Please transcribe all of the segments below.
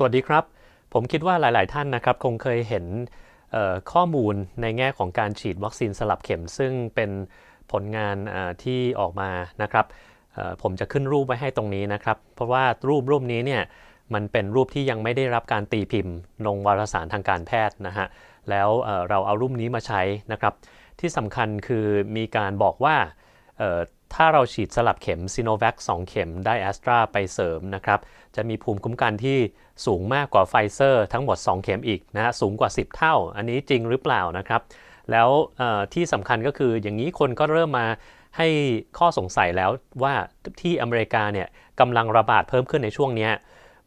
สวัสดีครับ ผมคิดว่าหลาย ๆ ท่านนะครับคงเคยเห็นข้อมูลในแง่ของการฉีดวัคซีนสลับเข็ม ซึ่งเป็นผลงานที่ออกมานะครับผมจะขึ้นรูปไว้ให้ตรงนี้นะครับ เพราะว่ารูปรูปนี้เนี่ยมันเป็นรูปที่ยังไม่ได้รับการตีพิมพ์ ลงวารสารทางการแพทย์นะฮะแล้วเราเอารูปนี้มาใช้นะครับ ที่สำคัญคือมีการบอกว่า ถ้าเราฉีดสลับเข็มซีโนแวค2เข็มได้แอสตราไปเสริมนะครับ จะมีภูมิคุ้มกันที่สูงมากกว่าไฟเซอร์ทั้งหมด 2 เข็มอีกนะฮะสูงกว่า 10 เท่า อันนี้จริงหรือเปล่านะครับ แล้วที่สำคัญก็คืออย่างนี้คนก็เริ่มมาให้ข้อสงสัยแล้วว่าที่อเมริกาเนี่ยกำลังระบาดเพิ่มขึ้นในช่วงนี้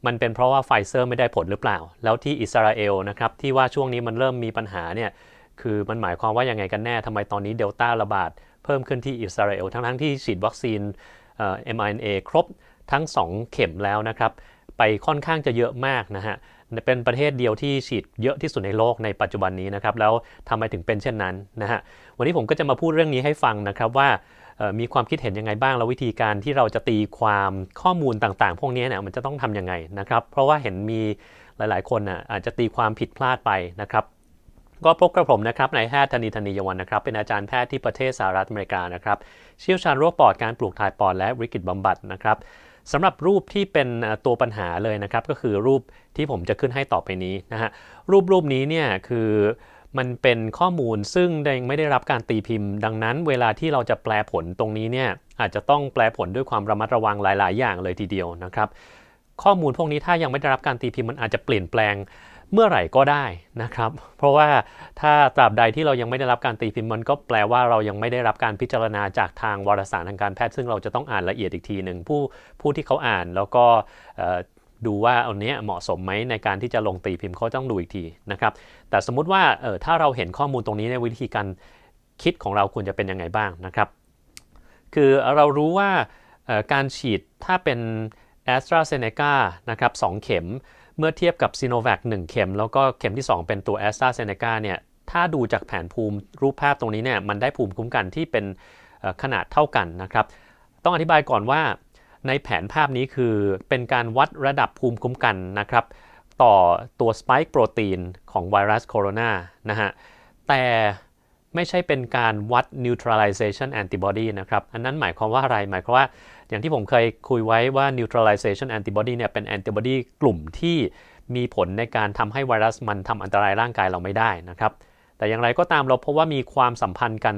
มันเป็นเพราะว่าไฟเซอร์ไม่ได้ผลหรือเปล่า แล้วที่อิสราเอลนะครับที่ว่าช่วงนี้มันเริ่มมีปัญหาเนี่ยคือมันหมายความว่ายังไงกันแน่ทำไมตอนนี้เดลต้าระบาด เพิ่มขึ้นที่อิสราเอลทั้งๆที่ฉีดวัคซีนเอ่อ mRNA ครบทั้ง 2 เข็มแล้วนะครับ ไปค่อนข้างจะเยอะมากนะฮะเป็นประเทศเดียวที่ฉีดเยอะที่สุดในโลกในปัจจุบันนี้นะครับ แล้วทำไมถึงเป็นเช่นนั้นนะฮะวันนี้ผมก็จะมาพูดเรื่องนี้ให้ฟังนะครับว่ามีความคิดเห็นยังไงบ้าง แล้ววิธีการที่เราจะตีความข้อมูลต่างๆ พวกนี้เนี่ยมันจะต้องทำยังไงนะครับ เพราะว่าเห็นมีหลายๆ คนน่ะอาจจะตีความผิดพลาดไปนะครับ ก็พบกับผมนะครับนายแพทย์ธนีธนียวันนะครับ เป็นอาจารย์แพทย์ที่ประเทศสหรัฐอเมริกานะครับ เชี่ยวชาญโรคปอดการปลูกถ่ายปอดและวิกฤตบำบัดนะครับสำหรับรูปที่เป็นตัวปัญหาเลยนะครับ ก็คือรูปที่ผมจะขึ้นให้ต่อไปนี้นะฮะรูปรูปนี้เนี่ยคือมันเป็นข้อมูลซึ่งยังไม่ได้รับการตีพิมพ์ ดังนั้นเวลาที่เราจะแปลผลตรงนี้เนี่ยอาจจะต้องแปลผลด้วยความระมัดระวังหลาย ๆ อย่างเลยทีเดียวนะครับ ข้อมูลพวกนี้ถ้ายังไม่ได้รับการตีพิมพ์มันอาจจะเปลี่ยนแปลง เมื่อไหร่ก็ได้นะครับ เพราะว่าถ้าตราบใดที่เรายังไม่ได้รับการตีพิมพ์มันก็แปลว่าเรายังไม่ได้รับการพิจารณาจากทางวารสารทางการแพทย์ ซึ่งเราจะต้องอ่านละเอียดอีกทีหนึ่งผู้ผู้ที่เขาอ่านแล้วก็ดูว่าอันเนี้ยเหมาะสมไหมในการที่จะลงตีพิมพ์เขาต้องดูอีกทีนะครับ แต่สมมุติว่าเออถ้าเราเห็นข้อมูลตรงนี้ในวิธีการคิดของเราควรจะเป็นยังไงบ้างนะครับ คือเรารู้ว่าการฉีดถ้าเป็น a s t r a z เซ e c a นะครับ2เข็ม เมื่อเทียบกับ s i n o v a c 1เข็ม แล้วก็เข็มที่ 2 เป็นตัว a s t r a z เซ e c a เนี่ยถ้าดูจากแผนภูมิรูปภาพตรงนี้เนี่ยมันได้ภูมิคุ้มกันที่เป็นขนาดเท่ากันนะครับ ต้องอธิบายก่อนว่าในแผนภาพนี้คือเป็นการวัดระดับภูมิคุ้มกันนะครับ ต่อตัว spike โปรตีนของไวรัสโคโรนานะฮะแต่ ไม่ใช่เป็นการวัด neutralization antibody นะครับ อันนั้นหมายความว่าอะไร หมายความว่าอย่างที่ผมเคยคุยไว้ว่า neutralization antibody เนี่ยเป็น antibody กลุ่มที่มีผลในการทำให้ไวรัสมันทำอันตรายร่างกายเราไม่ได้นะครับ แต่อย่างไรก็ตามเราพบว่ามีความสัมพันธ์กัน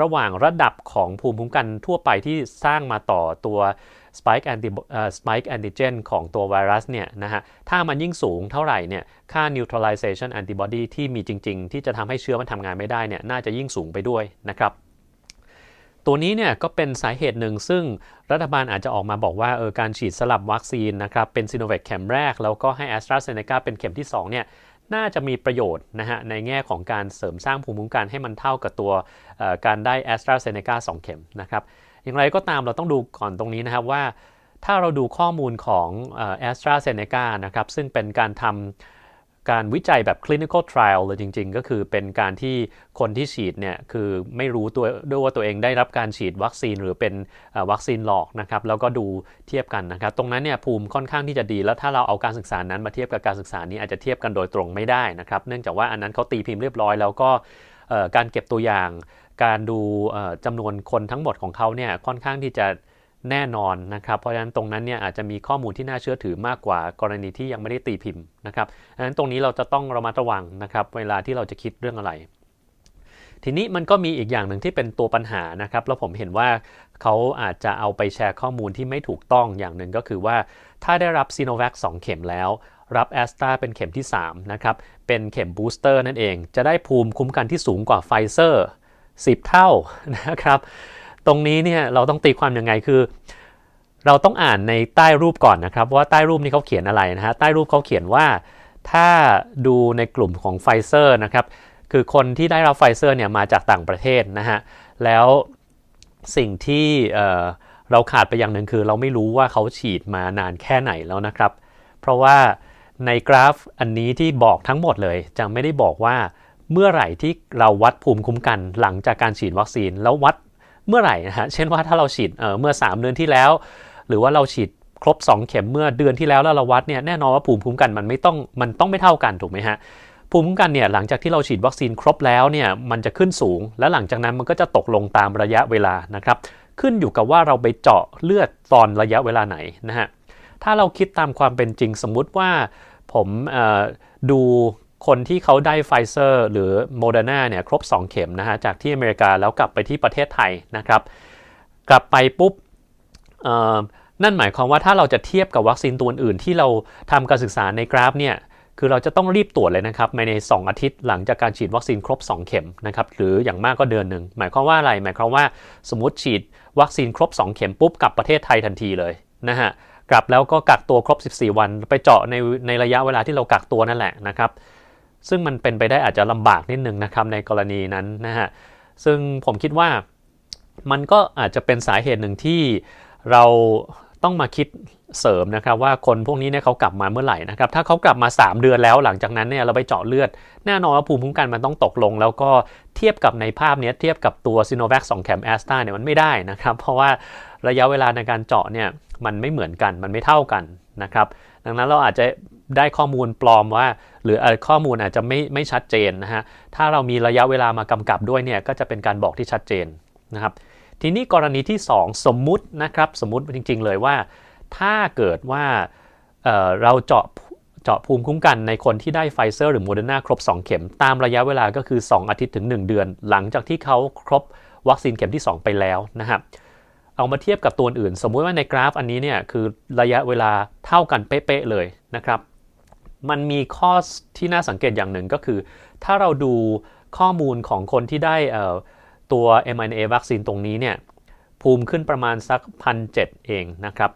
ระหว่างระดับของภูมิคุ้มกันทั่วไปที่สร้างมาต่อตัว spike anti เอ่อ spike antigen ของตัวไวรัสเนี่ยนะฮะถ้ามันยิ่งสูงเท่าไหร่เนี่ยค่า neutralization antibody ที่มีจริง ๆ ที่จะทำให้เชื้อมันทำงานไม่ได้เนี่ยน่าจะยิ่งสูงไปด้วยนะครับตัวนี้เนี่ยก็เป็นสาเหตุหนึ่งซึ่งรัฐบาลอาจจะออกมาบอกว่าเออการฉีดสลับวัคซีนนะครับเป็นซีโนแวคเข็มแรก แล้วก็ให้ a s t r a z เซ e c a เป็นเข็มที่2เนี่ยน่าจะมีประโยชน์นะฮะในแง่ของการเสริมสร้างภูมิคุ้มกันให้มันเท่ากับตัวการได้ a s t r a z เซ e c a 2 เข็มนะครับ อย่างไรก็ตามเราต้องดูก่อนตรงนี้นะครับว่า ถ้าเราดูข้อมูลของแอสตราเซเนกานะครับซึ่งเป็นการทำการวิจัยแบบ clinical trial เลยจริง ๆ ก็คือเป็นการที่คนที่ฉีดเนี่ยคือไม่รู้ตัวด้วยว่าตัวเองได้รับการฉีดวัคซีนหรือเป็นวัคซีนหลอกนะครับแล้วก็ดูเทียบกันนะครับ ตรงนั้นเนี่ยภูมิค่อนข้างที่จะดี แล้วถ้าเราเอาการศึกษานั้นมาเทียบกับการศึกษานี้อาจจะเทียบกันโดยตรงไม่ได้นะครับ เนื่องจากว่าอันนั้นเขาตีพิมพ์เรียบร้อยแล้วก็การเก็บตัวอย่าง การดูเอ่อจำนวนคนทั้งหมดของเขาเนี่ยค่อนข้างที่จะแน่นอนนะครับ เพราะฉะนั้นตรงนั้นเนี่ยอาจจะมีข้อมูลที่น่าเชื่อถือมากกว่ากรณีที่ยังไม่ได้ตีพิมพ์นะครับดังนั้นตรงนี้เราจะต้องระมัดระวังนะครับเวลาที่เราจะคิดเรื่องอะไร ทีนี้มันก็มีอีกอย่างหนึ่งที่เป็นตัวปัญหานะครับแล้วผมเห็นว่าเขาอาจจะเอาไปแชร์ข้อมูลที่ไม่ถูกต้องอย่างหนึ่งก็คือว่า ถ้าได้รับซีโนแวค2เข็มแล้วรับแอสตราเป็นเข็มที่3นะครับเป็นเข็มบูสเตอร์นั่นเอง จะได้ภูมิคุ้มกันที่สูงกว่าไฟเซอร์ 10 เท่านะครับ ตรงนี้เนี่ยเราต้องตีความยังไงคือ เราต้องอ่านในใต้รูปก่อนนะครับว่าใต้รูปนี้เขาเขียนอะไรนะฮะใต้รูปเขาเขียนว่าถ้าดูในกลุ่มของไฟเซอร์นะครับคือคนที่ได้รับไฟเซอร์เนี่ยมาจากต่างประเทศนะฮะแล้วสิ่งที่เเราขาดไปอย่างหนึ่งคือ เราไม่รู้ว่าเขาฉีดมานานแค่ไหนแล้วนะครับ เพราะว่าในกราฟอันนี้ที่บอกทั้งหมดเลยจะไม่ได้บอกว่า เมื่อไหร่ที่เราวัดภูมิคุ้มกันหลังจากการฉีดวัคซีน แล้ววัดเมื่อไหร่นะฮะเช่นว่าถ้าเราฉีดเเมื่อ 3 เดือนที่แล้ว หรือว่าเราฉีดครบ 2 เข็มเมื่อเดือนที่แล้วแล้วเราวัดเนี่ยแน่นอนว่าภูมิคุ้มกันมันไม่ต้องมันต้องไม่เท่ากันถูกไหมฮะภูมิคุ้มกันเนี่ยหลังจากที่เราฉีดวัคซีนครบแล้วเนี่ยมันจะขึ้นสูง และหลังจากนั้นมันก็จะตกลงตามระยะเวลานะครับขึ้นอยู่กับว่าเราไปเจาะเลือดตอนระยะเวลาไหนนะฮะถ้าเราคิดตามความเป็นจริงสมมุติว่าผมดู คนที่เขาได้ไฟเซอร์หรือโมเดอร์นาเนี่ยครบ 2 เข็มนะฮะจากที่อเมริกาแล้วกลับไปที่ประเทศไทยนะครับ กลับไปปุ๊บนั่นหมายความว่าถ้าเราจะเทียบกับวัคซีนตัวอื่นที่เราทำการศึกษาในกราฟเนี่ยคือเราจะต้องรีบตรวจเลยนะครับใน 2 อาทิตย์หลังจากการฉีดวัคซีนครบ 2 เข็มนะครับหรืออย่างมากก็เดือนหนึ่งหมายความว่าอะไรหมายความว่าสมมติฉีดวัคซีนครบ 2 เข็มปุ๊บกลับประเทศไทยทันทีเลยนะฮะกลับแล้วก็กักตัวครบ 14 วันไปเจาะในในระยะเวลาที่เรากักตัวนั่นแหละนะครับ ซึ่งมันเป็นไปได้อาจจะลำบากนิดนึงนะครับในกรณีนั้นนะฮะซึ่งผมคิดว่ามันก็อาจจะเป็นสาเหตุหนึ่งที่เราต้องมาคิดเสริมนะครับว่าคนพวกนี้เนี่ยเขากลับมาเมื่อไหร่นะครับถ้าเขากลับมา 3 เดือนแล้วหลังจากนั้นเนี่ยเราไปเจาะเลือด แน่นอนว่าภูมิคุ้มกันมันต้องตกลง แล้วก็เทียบกับในภาพนี้เทียบกับตัวซีโนแวค2แคมแอสตาเนี่ยมันไม่ได้นะครับเพราะว่าระยะเวลาในการเจาะเนี่ยมันไม่เหมือนกันมันไม่เท่ากันนะครับดังนั้นเราอาจจะ ได้ข้อมูลปลอมว่า หรือข้อมูลอาจจะไม่ไม่ชัดเจนนะฮะถ้าเรามีระยะเวลามากำกับด้วยเนี่ยก็จะเป็นการบอกที่ชัดเจนนะครับทีนี้กรณีที่ 2 สมมุตินะครับสมมุติจริง ๆ เลยว่า ถ้าเกิดว่าเเราเจาะเจาะภูมิคุ้มกันในคนที่ได้ไฟเซอร์หรือโมเดอร์นาครบ 2 เข็ม ตามระยะเวลาก็คือ 2 อาทิตย์ถึง 1 เดือน หลังจากที่เขาครบวัคซีนเข็มที่ 2 ไปแล้วนะครับเอามาเทียบกับตัวอื่น สมมุติว่าในกราฟอันนี้เนี่ยคือระยะเวลาเท่ากันเป๊ะๆเลยนะครับ มันมีข้อที่น่าสังเกตอย่างหนึ่งก็คือ ถ้าเราดูข้อมูลของคนที่ได้ตัว mRNA วัคซีนตรงนี้เนี่ยภูมิขึ้นประมาณสักพันเเองนะครับ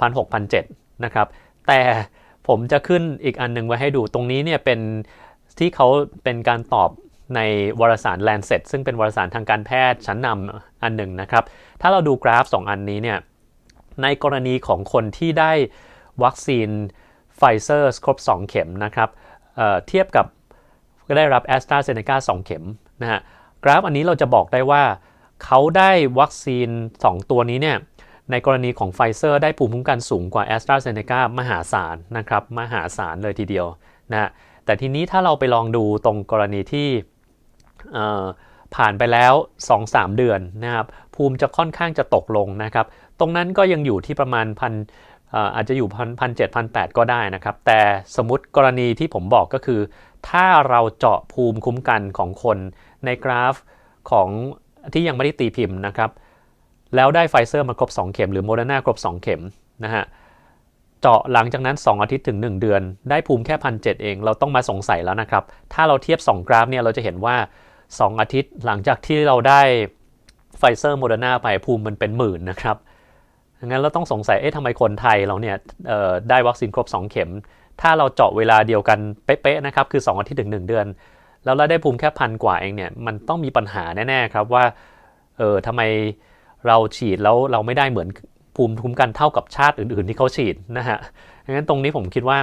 พันหกพันเนะครับ แต่ผมจะขึ้นอีกอันนึงไว้ให้ดูตรงนี้เนี่ยเป็นที่เขาเป็นการตอบในวารสาร Lancet ซึ่งเป็นวารสารทางการแพทย์ชั้นนำอันหนึ่งนะครับ ถ้าเราดูกราฟ 2 อันนี้เนี่ยในกรณีของคนที่ได้วัคซีน ไฟเซอร์ครบ 2 เข็มนะครับเเทียบกับก็ได้รับแอสตราเซเนกา2 เข็มนะฮะกราฟอันนี้เราจะบอกได้ว่าเขาได้วัคซีน 2 ตัวนี้เนี่ยในกรณีของไฟเซอร์ได้ภูมิคุ้มกันสูงกว่าแอสตราเซเนกามหาศาลนะครับมหาศาลเลยทีเดียวนะแต่ทีนี้ถ้าเราไปลองดูตรงกรณีที่ผ่านไปแล้ว 2-3 เดือนนะครับภูมิจะค่อนข้างจะตกลงนะครับ ตรงนั้นก็ยังอยู่ที่ประมาณพัน อาจจะอยู่พันพันเจ็ดพันแปดก็ได้นะครับ แต่สมมติกรณีที่ผมบอกก็คือ ถ้าเราเจาะภูมิคุ้มกันของคนในกราฟของที่ยังไม่ได้ตีพิมพ์นะครับ แล้วได้ไฟเซอร์มาครบ 2 เข็ม หรือโมเดอร์นาครบ 2 เข็มนะฮะเจาะหลังจากนั้น 2 อาทิตย์ถึง 1 เดือน ได้ภูมิแค่พันเเอง เราต้องมาสงสัยแล้วนะครับ ถ้าเราเทียบ 2 กราฟเนี่ยเราจะเห็นว่า 2 อาทิตย์หลังจากที่เราได้ไฟเซอร์โมเดอร์นาไปภูมิมันเป็นหมื่นนะครับ งั้นเราต้องสงสัย เอ๊ะทำไมคนไทยเราเนี่ยได้วัคซีนครบ 2 เข็ม ถ้าเราเจาะเวลาเดียวกันเป๊ะๆนะครับ คือ 2 อาทิตย์ถึง 1 เดือน แล้วเราได้ภูมิแค่พันกว่าเองเนี่ย มันต้องมีปัญหาแน่ๆครับว่า เออทำไมเราฉีดแล้วเราไม่ได้เหมือนภูมิคุ้มกันเท่ากับชาติอื่น ๆ ที่เขาฉีดนะฮะ งั้นตรงนี้ผมคิดว่า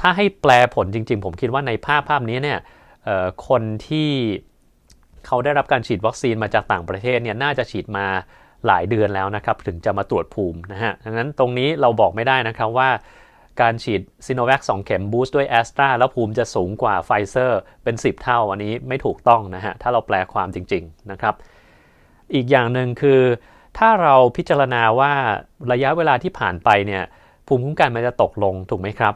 ถ้าให้แปลผลจริง ๆ ผมคิดว่าในภาพภาพนี้เนี่ยคนที่เขาได้รับการฉีดวัคซีนมาจากต่างประเทศเนี่ย น่าจะฉีดมา หลายเดือนแล้วนะครับถึงจะมาตรวจภูมินะฮะดังนั้นตรงนี้เราบอกไม่ได้นะครับว่าการฉีดซีโนแวค2เข็มบูสต์ด้วยแอสตราแล้วภูมิจะสูงกว่าไฟเซอร์เป็น 10 เท่า อันนี้ไม่ถูกต้องนะฮะ ถ้าเราแปลความจริง ๆ นะครับ อีกอย่างหนึ่งคือ ถ้าเราพิจารณาว่าระยะเวลาที่ผ่านไปเนี่ย ภูมิคุ้มกันมันจะตกลงถูกไหมครับ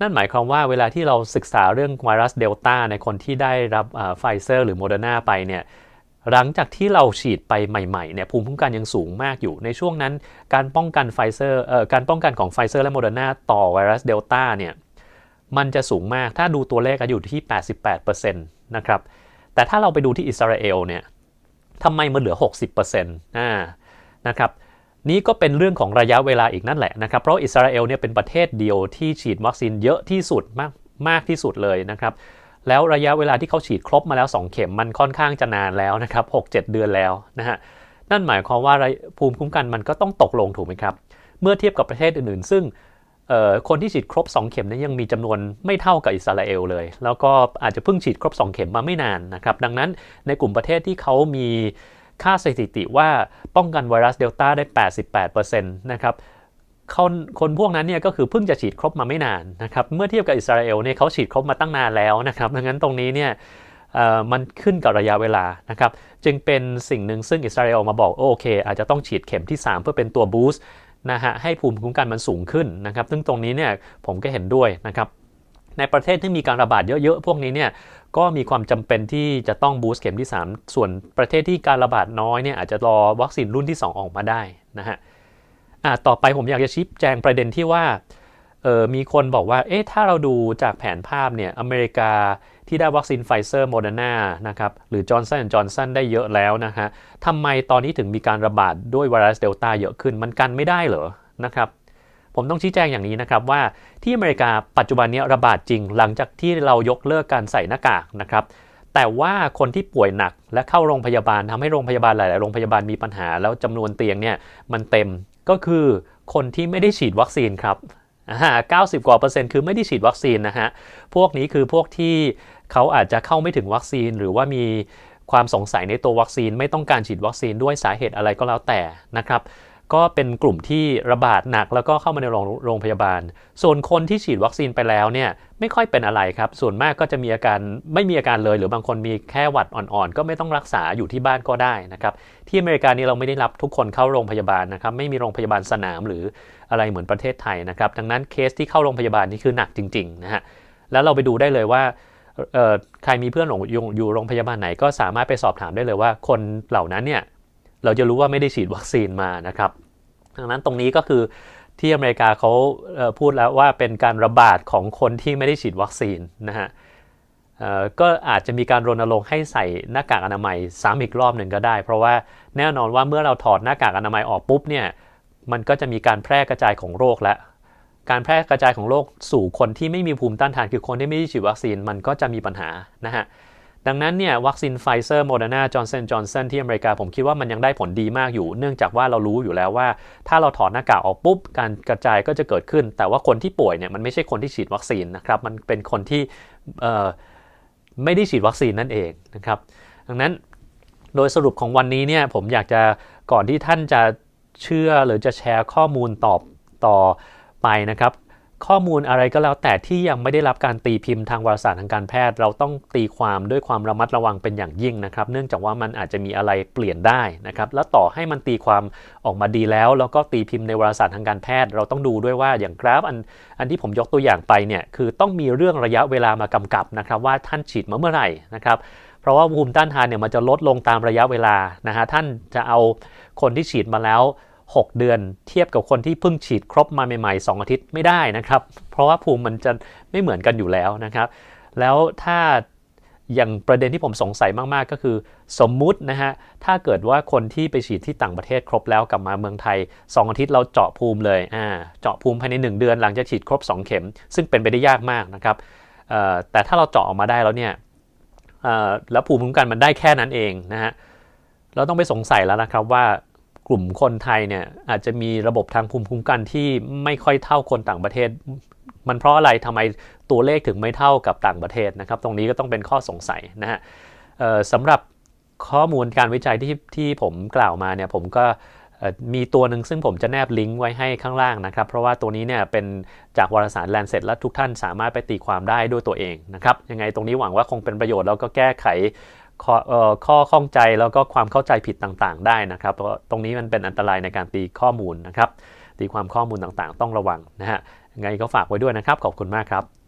นั่นหมายความว่าเวลาที่เราศึกษาเรื่องไวรัสเดลต้าในคนที่ได้รับไฟเซอร์หรือโมเดอร์นาไปเนี่ย หลังจากที่เราฉีดไปใหม่ๆเนี่ยภูมิคุ้มกันยังสูงมากอยู่ ในช่วงนั้นการป้องกันไฟเซอร์เอ่อการป้องกันของไฟเซอร์และโมเดอร์นาต่อไวรัสเดลต้าเนี่ยมันจะสูงมากถ้าดูตัวเลขอยู่ที่ 88%นะครับแต่ถ้าเราไปดูที่อิสราเอลเนี่ยทำไมมันเหลือ 60%อ่านะครับนี้ก็เป็นเรื่องของระยะเวลาอีกนั่นแหละนะครับ เพราะอิสราเอลเนี่ยเป็นประเทศเดียวที่ฉีดวัคซีนเยอะที่สุดมากมากที่สุดเลยนะครับ แล้วระยะเวลาที่เขาฉีดครบมาแล้ว 2 เข็มมันค่อนข้างจะนานแล้วนะครับ6 7 เดือนแล้วนะฮะนั่นหมายความว่าภูมิคุ้มกันมันก็ต้องตกลงถูกไหมครับ เมื่อเทียบกับประเทศอื่นๆ ซึ่งคนที่ฉีดครบ 2 เข็มนั้นยังมีจำนวนไม่เท่ากับอิสราเอลเลย แล้วก็อาจจะเพิ่งฉีดครบ 2 เข็มมาไม่นานนะครับ ดังนั้นในกลุ่มประเทศที่เขามีค่าสถิติว่าป้องกันไวรัสเดลต้าได้ 88%นะครับ คนคนพวกนั้นเนี่ยก็คือเพิ่งจะฉีดครบมาไม่นานนะครับ เมื่อเทียบกับอิสราเอลเนี่ยเขาฉีดครบมาตั้งนานแล้วนะครับ ดังนั้นตรงนี้เนี่ยมันขึ้นกับระยะเวลานะครับ จึงเป็นสิ่งหนึ่งซึ่งอิสราเอลมาบอกโอเค อาจจะต้องฉีดเข็มที่ 3 เพื่อเป็นตัวบูสต์นะฮะให้ภูมิคุ้มกันมันสูงขึ้นนะครับ ซึ่งตรงนี้เนี่ยผมก็เห็นด้วยนะครับ ในประเทศที่มีการระบาดเยอะๆ พวกนี้เนี่ยก็มีความจำเป็นที่จะต้องบูสต์เข็มที่ 3 ส่วนประเทศที่การระบาดน้อยเนี่ยอาจจะรอวัคซีนรุ่นที่ 2 ออกมาได้นะฮะ อะต่อไปผมอยากจะชี้แจงประเด็นที่ว่าเออมีคนบอกว่า เอ๊ะ ถ้าเราดูจากแผนภาพเนี่ย อเมริกาที่ได้วัคซีนไฟเซอร์โมเดอร์นานะครับ หรือจอร์นสันจอร์นสันได้เยอะแล้วนะฮะทำไมตอนนี้ถึงมีการระบาดด้วยไวรัสเดลต้าเยอะขึ้น มันกันไม่ได้เหรอ นะครับ ผมต้องชี้แจงอย่างนี้นะครับว่าที่อเมริกาปัจจุบันนี้ระบาดจริง หลังจากที่เรายกเลิกการใส่หน้ากากนะครับ แต่ว่าคนที่ป่วยหนักและเข้าโรงพยาบาลทำให้โรงพยาบาลหลาย ๆ โรงพยาบาลมีปัญหา แล้วจำนวนเตียงเนี่ยมันเต็ม ก็คือคนที่ไม่ได้ฉีดวัคซีนครับอ่า90กว่าเปอร์เซ็นต์คือไม่ได้ฉีดวัคซีนนะฮะ พวกนี้คือพวกที่เขาอาจจะเข้าไม่ถึงวัคซีน หรือว่ามีความสงสัยในตัววัคซีน ไม่ต้องการฉีดวัคซีนด้วยสาเหตุอะไรก็แล้วแต่นะครับ ก็เป็นกลุ่มที่ระบาดหนักแล้วก็เข้ามาในโรงโรงพยาบาล ส่วนคนที่ฉีดวัคซีนไปแล้วเนี่ยไม่ค่อยเป็นอะไรครับ ส่วนมากก็จะมีอาการไม่มีอาการเลย หรือบางคนมีแค่หวัดอ่อนๆ ก็ไม่ต้องรักษาอยู่ที่บ้านก็ได้นะครับที่อเมริกานี้เราไม่ได้รับทุกคนเข้าโรงพยาบาลนะครับไม่มีโรงพยาบาลสนามหรืออะไรเหมือนประเทศไทยนะครับดังนั้นเคสที่เข้าโรงพยาบาลนี่คือหนักจริงๆนะฮะแล้วเราไปดูได้เลยว่าใครมีเพื่อนหลงอยู่โรงพยาบาลไหนก็สามารถไปสอบถามได้เลยว่าคนเหล่านั้นเนี่ย เราจะรู้ว่าไม่ได้ฉีดวัคซีนมานะครับ ดังนั้นตรงนี้ก็คือที่อเมริกาเขาพูดแล้วว่าเป็นการระบาดของคนที่ไม่ได้ฉีดวัคซีนนะฮะก็อาจจะมีการรณรงค์ให้ใส่หน้ากากอนามัยซ้ำอีกรอบหนึ่งก็ได้ เพราะว่าแน่นอนว่าเมื่อเราถอดหน้ากากอนามัยออกปุ๊บเนี่ยมันก็จะมีการแพร่กระจายของโรคแล้วการแพร่กระจายของโรคสู่คนที่ไม่มีภูมิต้านทานคือคนที่ไม่ได้ฉีดวัคซีนมันก็จะมีปัญหานะฮะ ดังนั้นเนี่ยวัคซีนไฟเซอร์โมเดอร์นาจอร์นสันจอร์นสันที่อเมริกา ผมคิดว่ามันยังได้ผลดีมากอยู่ เนื่องจากว่าเรารู้อยู่แล้วว่า ถ้าเราถอดหน้ากากออกปุ๊บ การกระจายก็จะเกิดขึ้น แต่ว่าคนที่ป่วยเนี่ยมันไม่ใช่คนที่ฉีดวัคซีนนะครับ มันเป็นคนที่เอ่อไม่ได้ฉีดวัคซีนนั่นเองนะครับ ดังนั้นโดยสรุปของวันนี้เนี่ยผมอยากจะก่อนที่ท่านจะเชื่อหรือจะแชร์ข้อมูลตอบต่อไปนะครับ ข้อมูลอะไรก็แล้วแต่ที่ยังไม่ได้รับการตีพิมพ์ทางวารสารทางการแพทย์ เราต้องตีความด้วยความระมัดระวังเป็นอย่างยิ่งนะครับ เนื่องจากว่ามันอาจจะมีอะไรเปลี่ยนได้นะครับ แล้วต่อให้มันตีความออกมาดีแล้ว แล้วก็ตีพิมพ์ในวารสารทางการแพทย์ เราต้องดูด้วยว่าอย่างกราฟอันอันที่ผมยกตัวอย่างไปเนี่ยคือต้องมีเรื่องระยะเวลามากำกับนะครับว่าท่านฉีดมาเมื่อไหร่นะครับเพราะว่าภูมิต้านทานเนี่ยมันจะลดลงตามระยะเวลานะฮะท่านจะเอาคนที่ฉีดมาแล้ว 6 เดือน เทียบกับคนที่เพิ่งฉีดครบมาใหม่ๆ 2 อาทิตย์ไม่ได้นะครับ เพราะว่าภูมิมันจะไม่เหมือนกันอยู่แล้วนะครับ แล้วถ้าอย่างประเด็นที่ผมสงสัยมากๆ ก็คือ สมมุตินะฮะ ถ้าเกิดว่าคนที่ไปฉีดที่ต่างประเทศครบแล้วกลับมาเมืองไทย 2 อาทิตย์เราเจาะภูมิเลยอ่าเจาะภูมิภายใน 1 เดือนหลังจากฉีดครบ 2 เข็ม ซึ่งเป็นไปได้ยากมากนะครับแต่ถ้าเราเจาะออกมาได้แล้วเนี่ยแล้วภูมิคุ้มกันมันได้แค่นั้นเองนะฮะเราต้องไปสงสัยแล้วนะครับว่า กลุ่มคนไทยเนี่ยอาจจะมีระบบทางภูมิคุ้มกันที่ไม่ค่อยเท่าคนต่างประเทศ มันเพราะอะไรทำไมตัวเลขถึงไม่เท่ากับต่างประเทศนะครับ ตรงนี้ก็ต้องเป็นข้อสงสัยนะฮะสำหรับข้อมูลการวิจัยที่ที่ผมกล่าวมาเนี่ยผมก็มีตัวหนึ่งซึ่งผมจะแนบลิงก์ไว้ให้ข้างล่างนะครับ เพราะว่าตัวนี้เนี่ยเป็นจากวารสาร Lancet และทุกท่านสามารถไปตีความได้ด้วยตัวเองนะครับยังไงตรงนี้หวังว่าคงเป็นประโยชน์แล้วก็แก้ไข ข้อข้องใจแล้วก็ความเข้าใจผิดต่างๆ ได้นะครับเพราะตรงนี้มันเป็นอันตรายในการตีข้อมูลนะครับตีความข้อมูลต่างๆ ต้องระวังนะฮะยังไงก็ฝากไว้ด้วยนะครับขอบคุณมากครับ